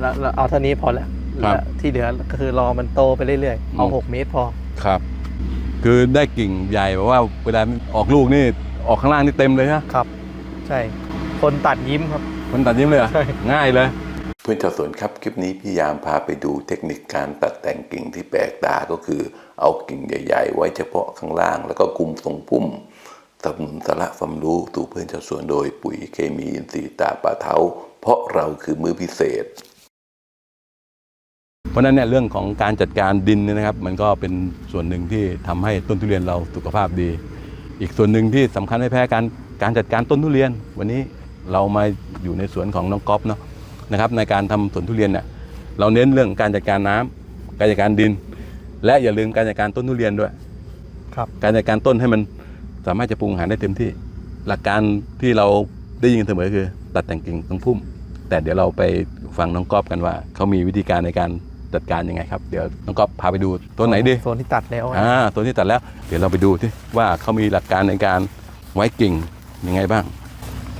แล้วแล้วเอาเท่านี้พอแล้วครับแล้วที่เหลือก็คือรอมันโตไปเรื่อยๆเอาอืม หกเมตรพอ ครับ คือได้กิ่งใหญ่แบบว่าเวลาออกลูกนี่ออกข้างล่างนี่เต็มเลยฮะครับ ใช่ คนตัดยิ้มครับ มันตัดยิ้มเลยเหรอใช่ ง่ายเลย เพื่อนชาวสวนครับ คลิปนี้พี่ยามพาไปดูเทคนิคการตัดแต่งกิ่งที่แปลกตาก็คือเอากิ่งใหญ่ ๆ ไว้เฉพาะข้างล่าง แล้วก็คุมทรงพุ่มสนับสนุนสาระความรู้สู่เพื่อนชาวสวนโดยปุ๋ยเคมีอินทรีย์ตาป่าเทาเพราะเราคือมือพิเศษ เพราะฉะนั้นเนี่ยเรื่องของการจัดการดินเนี่ยนะครับ มันก็เป็นส่วนหนึ่งที่ทำให้ต้นทุเรียนเราสุขภาพดี อีกส่วนหนึ่งที่สำคัญไม่แพ้การการจัดการต้นทุเรียน วันนี้เรามาอยู่ในสวนของน้องก๊อฟเนาะนะครับในการทำสวนทุเรียนเนี่ยเราเน้นเรื่องการจัดการน้ำการจัดการดิน และอย่าลืมการจัดการต้นทุเรียนด้วยครับการจัดการต้นให้มันสามารถจะปรุงอาหารได้เต็มที่ หลักการที่เราได้ยินเสมอคือ ตัดแต่งกิ่งตรงพุ่ม แต่เดี๋ยวเราไปฟังน้องก๊อฟกันว่าเขามีวิธีการในการ จัดการยังไงครับ เดี๋ยวน้องก๊อฟพาไปดูต้นไหนดีโซนที่ตัดแล้วอะอ่าตัวนี้ตัดแล้ว เดี๋ยวเราไปดูที่ว่าเขามีหลักการในการไว้กิ่งยังไงบ้าง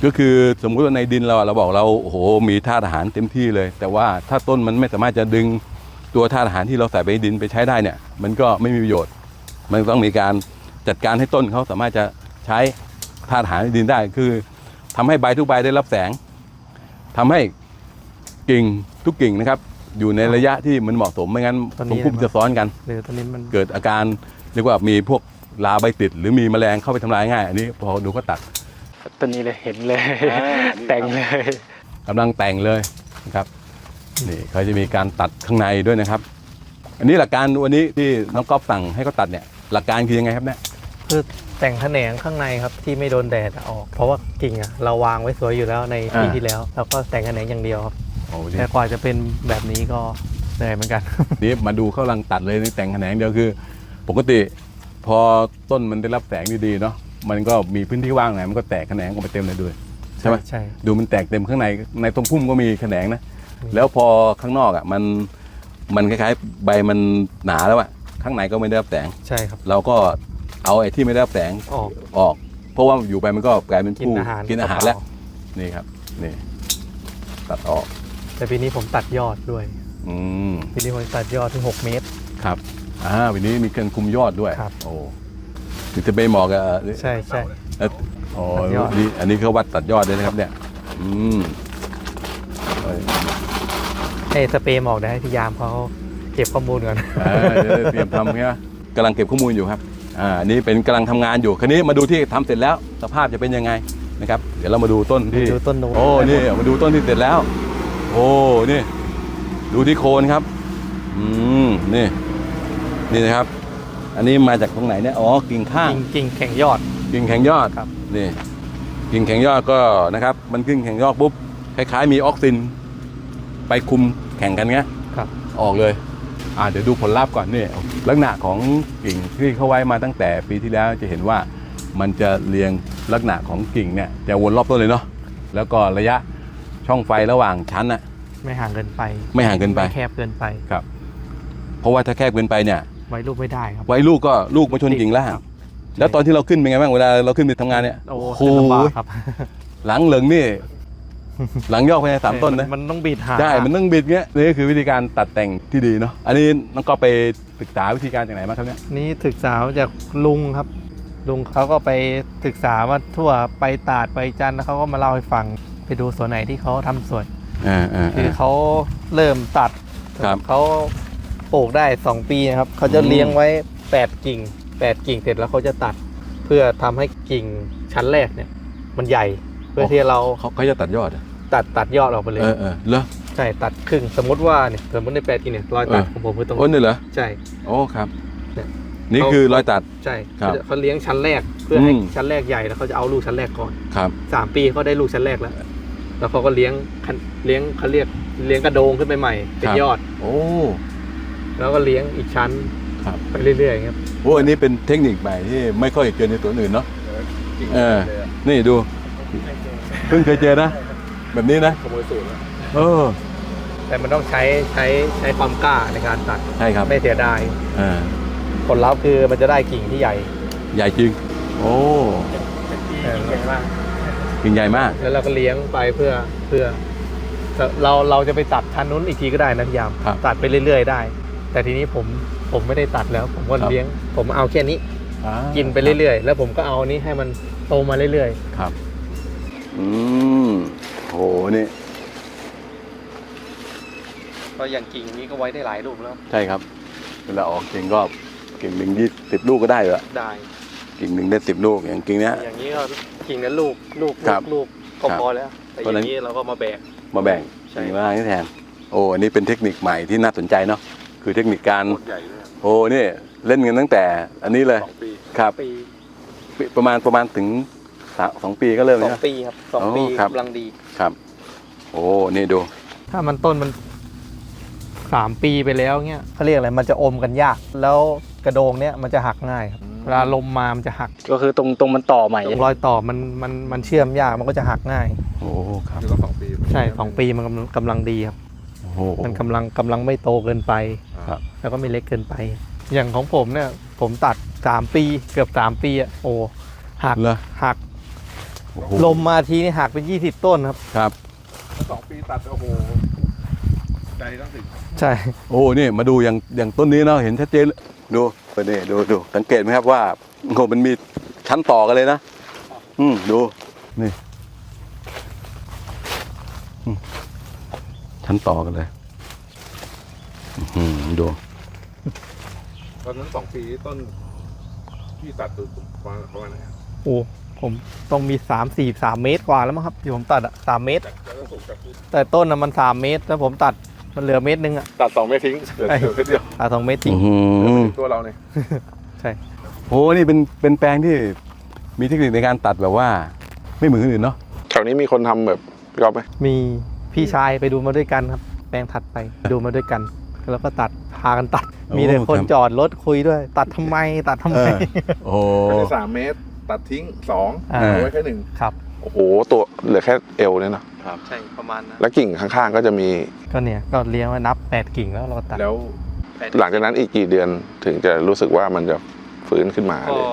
ก็คือสมมุติว่าในดินเราอะเราบอกเราโอ้โหมีธาตุอาหารเต็มที่เลย แต่ว่าถ้าต้นมันไม่สามารถจะดึงตัวธาตุอาหารที่เราใส่ไปในดินไปใช้ได้เนี่ย มันก็ไม่มีประโยชน์ มันต้องมีการจัดการให้ต้นเขาสามารถจะใช้ธาตุอาหารในดินได้คือทำให้ใบทุกใบได้รับแสงทำให้กิ่งทุกกิ่งนะครับ อยู่ในระยะที่มันเหมาะสมไม่งั้นตรงพุ่มจะซ้อนกัน หรือตอนนี้มันเกิดอาการเรียกว่ามีพวกลาใบติด หรือมีแมลงเข้าไปทำลายง่าย อันนี้พอดูก็ตัดตอนนี้เลยเห็นเลยอ่านี่แต่งเลย กำลังแต่งเลยนะครับนี่เขาจะมีการตัดข้างในด้วยนะครับ อันนี้หลักการวันนี้ที่น้องก๊อฟสั่งให้เขาตัดเนี่ยหลักการคือยังไงครับเนี่ย คือแต่งแขนงข้างในครับที่ไม่โดนแดดอะออก เพราะว่ากิ่งอะเราวางไว้สวยอยู่แล้วในปีที่แล้วแล้วก็แต่งแขนงอย่างเดียวครับโอ้โหแต่กว่าจะเป็นแบบนี้ก็เหนื่อยเหมือนกัน นี่มาดูเขากำลังตัดเลยนี่แต่งแขนงเดียวคือ ปกติ พอต้นมันได้รับแสงดีๆเนาะมันก็มีพื้นที่ว่างไหนมันก็แตกแขนงออกไปเต็มเลยด้วยใช่ไหม ใช่ ดูมันแตกเต็มข้างในในตรงพุ่มก็มีแขนงนะ แล้วพอข้างนอกอะมันมันคล้ายๆ ใบมันหนาแล้วอะข้างในก็ไม่ได้รับแสง ใช่ครับ เราก็ เอาไอ้ที่ไม่ได้รับแสงออก ออก เพราะว่าอยู่ไปมันก็กลายเป็นกินผู้อาหาร กินอาหารเปแล้วล่นี่ครับนี่ตัดออก แต่ปีนี้ผมตัดยอดด้วย อืมปีนี้ผมตัดยอดถึง6เมตร ครับอ่าวันนี้มีเครื่องคุมยอดด้วยครับ โอ้ถึงจะไปเหมาะกับใช่ใช่ เอ่อโอ้ตัดยอด นี่อันนี้เขาวัดตัดยอดเลยนะครับ เนี่ย อืมเอ้ยให้สเปรย์หมอกได้ให้พี่ยามเขาเก็บข้อมูลก่อน อ่าเดี๋ยวเตรียมทำใช่ไหมกำลังเก็บข้อมูลอยู่ครับ อ่าอันนี้เป็นกำลังทำงานอยู่คันนี้มาดูที่ทำเสร็จแล้วสภาพจะเป็นยังไงนะครับเดี๋ยวเรามาดูต้นที่ดูต้นนู้น โอ้นี่มาดูต้นที่เสร็จแล้ว โอ้นี่ดูที่โคนครับอืมนี่นี่นะครับ อันนี้มาจากตรงไหนเนี่ยอ๋อกิ่งข้างกิ่งกิ่งแข็งยอด กิ่งแข็งยอดครับ นี่กิ่งแข็งยอดก็นะครับ มันกิ่งแข็งยอดปุ๊บคล้ายๆ มีออกซิน ไปคุมแข่งกันเงี้ยครับ ออกเลย อ่าเดี๋ยวดูผลลัพธ์ก่อนนี่ลักษณะของกิ่งที่เขาไว้มาตั้งแต่ปีที่แล้วจะเห็นว่ามันจะเรียงลักษณะของกิ่งเนี่ยจะวนรอบต้นเลยเนาะแล้วก็ระยะช่องไฟระหว่างชั้นน่ะไม่ห่างเกินไปไม่ห่างเกินไปแคบเกินไปครับ เพราะว่าถ้าแคบเกินไปเนี่ย ไว้รูปไม่ได้ครับไว้ลูกก็ลูกมาชนกิ่งล่างครับแล้วตอนที่เราขึ้นเป็นไงบ้างเวลาเราขึ้นไปทำงานเนี่ยโอ้โหขึ้นลำบากครับหลังเหลิงนี่ หลังยอกไปในสามต้นนะมันต้องบีดหาใช่มันต้องบิดเงี้ยนี่คือวิธีการตัดแต่งที่ดีเนาะอันนี้น้องก็ไปศึกษาวิธีการจากไหนมาครับเนี่ยนี่ศึกษามาจากลุงครับ ลุงเขาก็ไปศึกษามาทั่วไปตาดไปจันทร์แล้วเขาก็มาเล่าให้ฟังไปดูสวนไหนที่เขาทำสวนอ่าอ่าคือเขาเริ่มตัดครับเขาปลูกได้ 2 ปีนะครับเขาจะอืมเลี้ยงไว้ 8 กิ่ง 8 กิ่งเสร็จแล้วเขาจะตัด เพื่อทำให้กิ่งชั้นแรกเนี่ย มันใหญ่ เพื่อที่เราเขาเขาจะตัดยอดอะ ตัดตัดยอดออกไปเลย เออเออเหรอใช่ตัดครึ่ง สมมติว่าเนี่ยสมมติในแปดกิ่งเนี่ยรอยตัดเออของผมคือตรงโอ้นี่เหรอใช่ โอ้ครับเนี่ยนี่คือรอยตัด ใช่ครับเขาจะเขาเลี้ยงชั้นแรก เพื่อให้อืมชั้นแรกใหญ่แล้วเขาจะเอาลูกชั้นแรกก่อนครับสามปีเขาได้ลูกชั้นแรกแล้ว แล้วเขาก็เลี้ยงคันเลี้ยงเขาเรียกเลี้ยงกระโดงขึ้นไปใหม่เป็นยอด โอ้แล้วก็เลี้ยงอีกชั้นครับไปเรื่อยๆครับโอ้อันนี้เป็นเทคนิคใหม่ที่ไม่ค่อยเจอในตัวอื่นเนาะเออนี่ดูเพิ่งเคยเจอนะ แบบนี้นะขโมยสูตรเออ แต่มันต้องใช้ใช้ใช้ความกล้าในการตัดใช่ครับไม่เสียดายอ่าผลลัพธ์คือมันจะได้กิ่งที่ใหญ่ใหญ่จริง โอ้เออกิ่งใหญ่มาก แล้วเราก็เลี้ยงไปเพื่อเพื่อแต่เราเราจะไปตัดชั้นนู้นอีกทีก็ได้นะพี่ยามครับตัดไปเรื่อย ๆ ได้ แต่ทีนี้ผมผมไม่ได้ตัดแล้ว ผมก็ครับ เลี้ยง ผมเอาแค่นี้อ่ากินไปเรื่อยๆ แล้วผมก็เอาอันนี้ให้มันโตมาเรื่อยครับ อืมโหนี่ ๆก็ อย่างกิ่งนี้ก็ไว้ได้หลายลูกแล้ว ใช่ครับ เวลาออกกิ่งก็กิ่งหนึ่งยี่สิบลูกก็ได้เหรอได้ กิ่งหนึ่งได้สิบลูกอย่างกิ่งเนี้ย อย่างนี้ก็กิ่งนั้นลูกลูกครับลูกก็ครับพอแล้ว แต่เพราะอฉะนั้นย่างนี้เราก็มาแบกมาแบ่งใช่กิ่งล่างนี่แทน โอ้อันนี้เป็นเทคนิคใหม่ที่น่าสนใจเนาะคือเทคนิคการใหญ่เลยโอ้นี่เล่นกันตั้งแต่อันนี้เลยสองปีครับปีปีประมาณประมาณถึงสามสองปีก็เริ่มสแล้อวงนะปีครับสองอ๋อปีครับกำลังดีครับ โอ้นี่ดู ถ้ามันต้นมัน สามปีไปแล้วเงี้ยเขาเรียกอะไร มันจะอมกันยาก แล้วกระโดงเนี้ยมันจะหักง่ายครับ เวลาลมมา มันจะหักก็คือตรงตรงมันต่อใหม่รอยต่อมันมันมันเชื่อมยาก มันก็จะหักง่าย โอ้ครับคือต้องสองปีใช่สองปีมันกำลังกำลังดีครับ โอ้โห มันกำลังกำลังไม่โตเกินไป ครับ แล้วก็ไม่เล็กเกินไป อย่างของผมเนี่ยผมตัดสามปีเกือบสามปีอะโอ้หักเหรอ หักโอ้โหลมมาทีนี่หักเป็นยี่สิบต้นครับ ครับ สองปีตัดโอ้โห ใจต้องถึงใช่ โอ้นี่มาดูอย่างอย่างต้นนี้เนาะเห็นชัดเจนเลยดูไปนี่ดูดูสังเกตไหมครับว่าโอ้โหมันมีชั้นต่อกันเลยนะ อืมดูนี่อืมชั้นต่อกันเลยอืมดูตอนนั้นสองปีต้นที่ตัดตัวประมาณประมาณไหนอะโอ้ผมต้องมีสามสี่สามเมตรกว่าแล้วมั้งครับที่ผมตัดอะสามเมตร จากจากสูงจากพื้น แต่ต้นน่ะมันสามเมตรแล้วผมตัด มันเหลือเมตรนึงอะตัดสองเมตรทิ้งเหลือใช่เหลือแค่เดียวตัดสองเมตรจริงอื้อหือตัวเราเนี่ยใช่โอ้นี่เป็นเป็นแปลงที่มีเทคนิคในการตัดแบบว่า ไม่เหมือนคนอื่นเนาะแถวนี้มีคนทำแบบพี่ก๊อฟไหมมีพี่ชายไปดูมาด้วยกันครับ แปลงถัดไปดูมาด้วยกัน แล้วก็ตัดพากันตัด มีแต่คนจอดรถคุยด้วย ตัดทำไมตัดทำเอไมอโอ้โหภายในสามเมตร ตัดทิ้งสองอ่าเอาไว้แค่หนึ่งครับ โอ้โหตัวเหลือแค่เอวเนี่ยนะ ใช่ประมาณนั้นแล้วกิ่งข้างๆก็จะมี ก็เนี่ยก็เลี้ยงไว้นับ8กิ่งแล้วเราก็ตัดแล้วแปดหลังจากนั้นอีกกี่เดือนถึงจะรู้สึกว่ามันจะฟื้นขึ้นมาก็เลย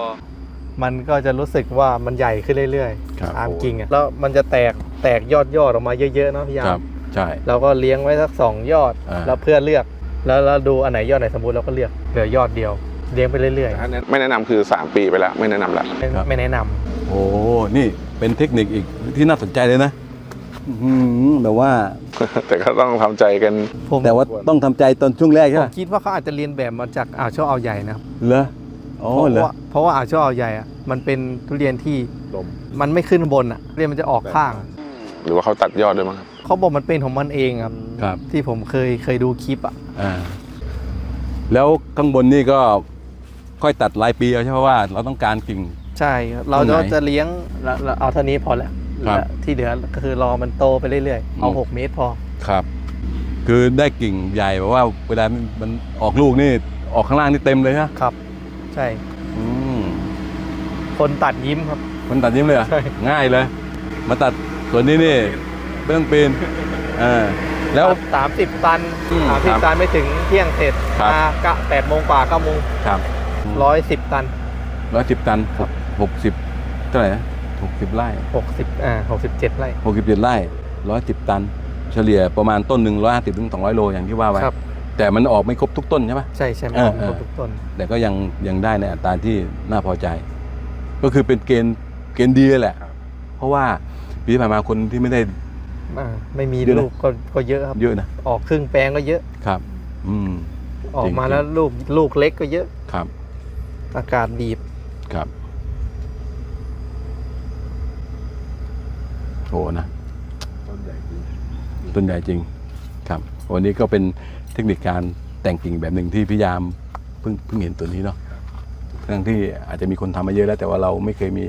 มันก็จะรู้สึกว่ามันใหญ่ขึ้นเรื่อยครับ ๆตามกิ่งอะแล้วมันจะแตกแตกยอดยอดออกมาเยอะๆเนาะพี่ยาครับมใช่ เราก็เลี้ยงไว้สักสองยอดอ่า แล้วเพื่อเลือก แล้วเราดูอันไหนยอดไหนสมบูรณ์เราก็เลือกเหลือยอดเดียว เลี้ยงไปเรื่อยแต่ถ้าแนะไม่แนะนำคือ 3 ปีไปแล้วไม่แนะนำละๆไม่ไม่แนะนำ โอ้ นี่เป็นเทคนิคอีกที่น่าสนใจเลยนะ อื้อหือแบบว่า แต่ก็ต้องทำใจกัน ผมแต่ว่าต้องทำใจตอนช่วงแรกผใช่ไหมมคิดว่าเขาอาจจะเรียนแบบมาจากอ่าวช่อเอาใหญ่นะครับเหรออ๋อเพราะเหรอว่าเพราะว่าอ่าวช่อเอาใหญ่อะมันเป็นทุเรียนที่ลม มันไม่ขึ้นบนอะเรียนมันจะออกข้าง หรือว่าเขาตัดยอดด้วยมั้งครับเขาบอกมันเป็นของมันเองครับ ครับที่ผมเคยเคยดูคลิปอะอ่าแล้วข้างบนนี่ก็ค่อยตัดรายปีเอาใช่ไหมว่า เราต้องการกิ่ง ใช่ครับเราตรงไหน จะเลี้ยงเราเราเอาเท่านี้พอแล้ว ครับและที่เหลือก็คือรอมันโตไปเรื่อยๆ เอา อืมหกเมตรพอ ครับ คือได้กิ่งใหญ่แบบว่าเวลามันออกลูกนี่ออกข้างล่างนี่เต็มเลยฮะครับ ใช่ อืมคนตัดยิ้มครับ มันตัดยิ้มเลยเหรอใช่ ง่ายเลย มาตัดส่วนนี้นี่ไม่ต้องปีนอ่าแล้ว สามสิบตันอืมสามสิบครับตันไม่ถึงเที่ยงเสร็จครับ มากะแปดโมงกว่าเก้าโมงครับร้อยสิบตัน ร้อยสิบตันหกหกสิบเท่าไหร่นะ หกสิบไร่หกสิบอ่าหกสิบเจ็ดไร่หกสิบเจ็ดไร่ร้อยสิบตัน เฉลี่ยประมาณต้นหนึ่งร้อยห้าสิบถึงสองร้อยโลอย่างที่ว่าไว้ ครับแต่มันออกไม่ครบทุกต้นใช่ไหม ใช่ใช่ไหมเออเออ ครบทุกต้น แต่ก็ยังยังได้ในอัตราที่น่าพอใจ ก็คือเป็นเกณฑ์เกณฑ์ดีเลยแหละเพราะว่าปีที่ผ่านมาคนที่ไม่ได้ อ่าไม่มีเยอะนะ ลูกก็ก็เยอะครับ เยอะนะออกครึ่งแปลงก็เยอะ ครับ อืม ออกจริงมาจริงแล้วลูกลูกเล็กก็เยอะ ครับ อากาศดีบครับโหนะต้นใหญ่จริงต้นใหญ่จริงครับ วันนี้ก็เป็นเทคนิคการแต่งกิ่งแบบหนึ่งที่พี่ยามเพิ่งเพิ่งเห็นตัวนี้เนาะทั้งที่อาจจะมีคนทำมาเยอะแล้วแต่ว่าเราไม่เคยมี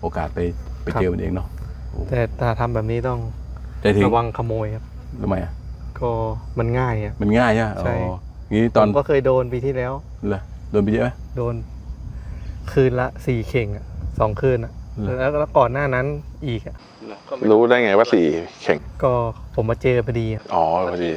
โอกาสไปไปเจอมันเองเนาะแต่ถ้าทำแบบนี้ต้องใจถึงระวังขโมยครับทำไมอะก็มันง่ายอะมันง่ายใช่ไหมใช่อ๋องี้ตอนผมก็เคยโดนปีที่แล้วเหรอโดนไปเยอะไหมโดน คืนละสี่เข่งอะสองคืนอะเหรอ แล้วแล้วก่อนหน้านั้นอีกอะรู้ได้ไงว่าสี่แข่งก็ผมมาเจอพอดีอะอ๋อพอดี